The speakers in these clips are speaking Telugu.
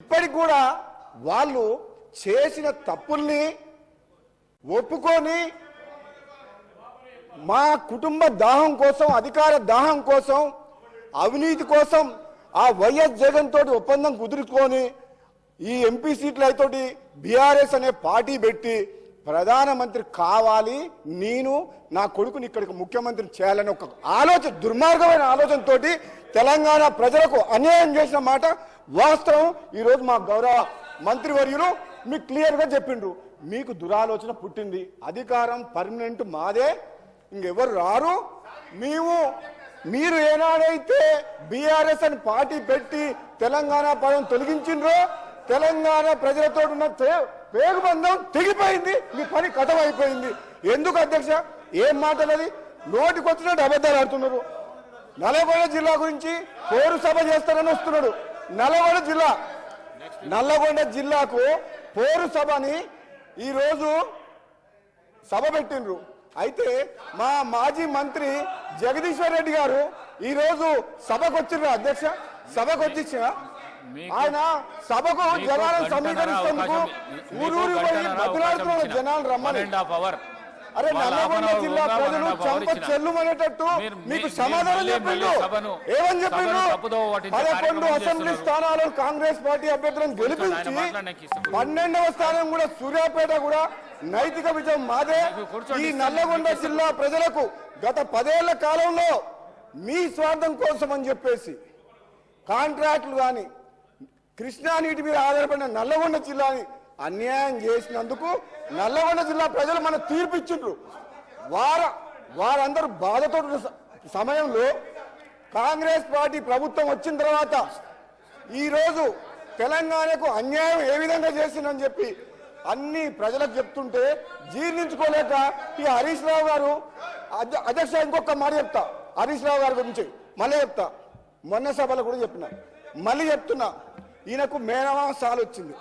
ఇప్పటికి కూడా వాళ్ళు చేసిన తప్పుల్ని ఒప్పుకొని మా కుటుంబ దాహం కోసం అధికార దాహం కోసం అవినీతి కోసం ఆ వైఎస్ జగన్ తోటి ఒప్పందం కుదుర్చుకొని ఈ ఎంపీ సీట్లు అయితోటి బీఆర్ఎస్ అనే పార్టీ పెట్టి ప్రధానమంత్రి కావాలి నేను నా కొడుకుని ఇక్కడికి ముఖ్యమంత్రి చేయాలని ఒక ఆలోచన దుర్మార్గమైన ఆలోచనతోటి తెలంగాణ ప్రజలకు అన్యాయం చేసిన మాట వాస్తవం ఈరోజు మా గౌరవ మంత్రివర్యులు మీకు క్లియర్గా చెప్పిండ్రు. మీకు దురాలోచన పుట్టింది. అధికారం పర్మనెంట్ మాదే. ఇంకెవరు రారు. మేము మీరు ఏనాడైతే బీఆర్ఎస్ అని పార్టీ పెట్టి తెలంగాణ పదం తొలగించిండ్రో తెలంగాణ ప్రజలతో ఉన్న పేగుబంధం తెగిపోయింది. మీ పని కథం అయిపోయింది ఎందుకు అధ్యక్ష? ఏం మాటలది? నోటికొచ్చినట్టు అబద్ధాలు ఆడుతున్నారు. నల్లగొండ జిల్లా గురించి పోరు సభ చేస్తారని వస్తున్నాడు. నల్గొండ జిల్లా. నల్లగొండ జిల్లాకు పోరు సభని ఈరోజు సభ పెట్టిండ్రు. అయితే మా మాజీ మంత్రి జగదీశ్వర్ రెడ్డి గారు ఈ రోజు సభకు వచ్చిండ్రు అధ్యక్ష? సభకు వచ్చిచ్చిన ఆయన సభకు జనాలను మీకు ఊరూరు పోయి బతులాడుతున్న. జనాలు రమ్మని. అరే నల్లగొండ జిల్లా ప్రజలు చంప. చెల్లుమనేటట్టు మీకు సమాధానం చెప్పిండు ఏమని చెప్పిండు పదకొండు అసెంబ్లీ. స్థానాలను కాంగ్రెస్ పార్టీ అభ్యర్థులను గెలిపించి. పన్నెండవ స్థానం కూడా సూర్యాపేట కూడా నైతిక విజయం మాదే ఈ నల్లగొండ. జిల్లా ప్రజలకు గత పదేళ్ళ కాలంలో మీ స్వార్థం కోసం అని చెప్పేసి కాంట్రాక్టులు కానీ కృష్ణా నీటి మీద ఆధారపడిన నల్లగొండ జిల్లాని అన్యాయం చేసినందుకు నల్లగొండ జిల్లా ప్రజలు మన తీర్పు ఇచ్చిండ్రు. వార వారందరూ బాధతో సమయంలో కాంగ్రెస్ పార్టీ ప్రభుత్వం వచ్చిన తర్వాత ఈరోజు తెలంగాణకు అన్యాయం ఏ విధంగా చేసిందని చెప్పి అన్ని ప్రజలకు చెప్తుంటే జీర్ణించుకోలేక ఈ హరీష్ రావు గారు అధ్యక్ష ఇంకొక మాట చెప్తా. హరీష్ రావు గారి గురించి మళ్ళీ చెప్తా. మొన్న సభలో కూడా చెప్పిన. మళ్ళీ చెప్తున్నా. ఈయనకు మేనమామ సాలు వచ్చింది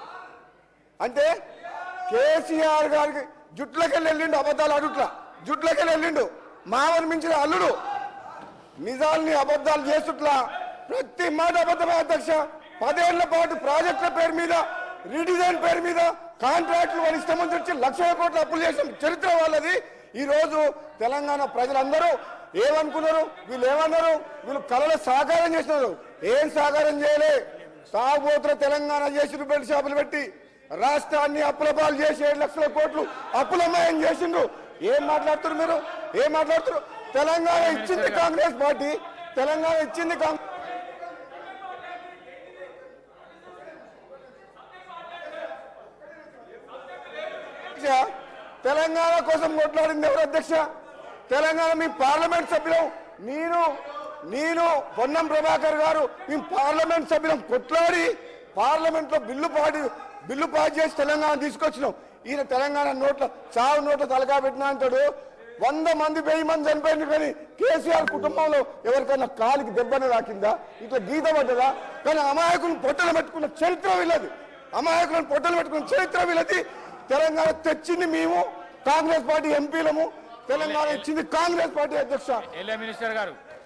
అంటే కేసీఆర్ గారికి జుట్లకెళ్ళి వెళ్ళిండు అబద్ధాలు అడుట్లా జుట్లకెళ్ళి వెళ్ళిండు. మామని మించిన అల్లుడు. నిజాల్ని అబద్ధాలు చేస్తుట్లా. ప్రతి మాట అబద్ధమే అధ్యక్ష. పదేళ్ళ పాటు ప్రాజెక్టుల పేరు మీద రీడిజైన్ పేరు మీద కాంట్రాక్టులు వాళ్ళు ఇష్టం వచ్చి వచ్చి లక్షల కోట్ల అప్పులు చేసిన చరిత్ర వాళ్ళది. ఈరోజు తెలంగాణ ప్రజలందరూ ఏమనుకున్నారు? వీళ్ళు ఏమన్నారు? వీళ్ళు కళలు సాకారం చేసినారు ఏం సాకారం చేయలే? సాగుపోతున్న తెలంగాణ చేసి బెల్ట్ షాపులు పెట్టి రాష్ట్రాన్ని అప్పుల చేసి ఏడు లక్షల కోట్లు అప్పులమయం చేసిండ్రు. ఏం మాట్లాడుతున్నారు మీరు? ఏం మాట్లాడుతున్నారు తెలంగాణ ఇచ్చింది కాంగ్రెస్ పార్టీ. తెలంగాణ ఇచ్చింది కాంగ్రెస్. తెలంగాణ కోసం కొట్లాడింది ఎవరు అధ్యక్ష? తెలంగాణ మీ పార్లమెంట్ సభ్యులం. నేను నేను పొన్నం ప్రభాకర్ గారు మేము పార్లమెంట్ సభ్యులం. కొట్లాడి పార్లమెంట్లో బిల్లు పాడి బిల్లు పాస్ చేసి తెలంగాణ తీసుకొచ్చినాం. ఈయన తెలంగాణ నోట్ల చావు నోట్ల తలకా పెట్టినా అంటాడు. వంద మంది వెయ్యి మంది చనిపోయింది కానీ కేసీఆర్ కుటుంబంలో ఎవరికైనా కాలికి దెబ్బన రాకిందా? ఇట్లా గీత పడ్డదా? కానీ అమాయకులను పొట్టలు పెట్టుకున్న చరిత్ర వీళ్ళది. అమాయకులను పొట్టలు పెట్టుకున్న చరిత్ర వీళ్ళది. తెలంగాణ తెచ్చింది మేము కాంగ్రెస్ పార్టీ ఎంపీలము. తెలంగాణ ఇచ్చింది కాంగ్రెస్ పార్టీ అధ్యక్ష. మినిస్టర్ గారు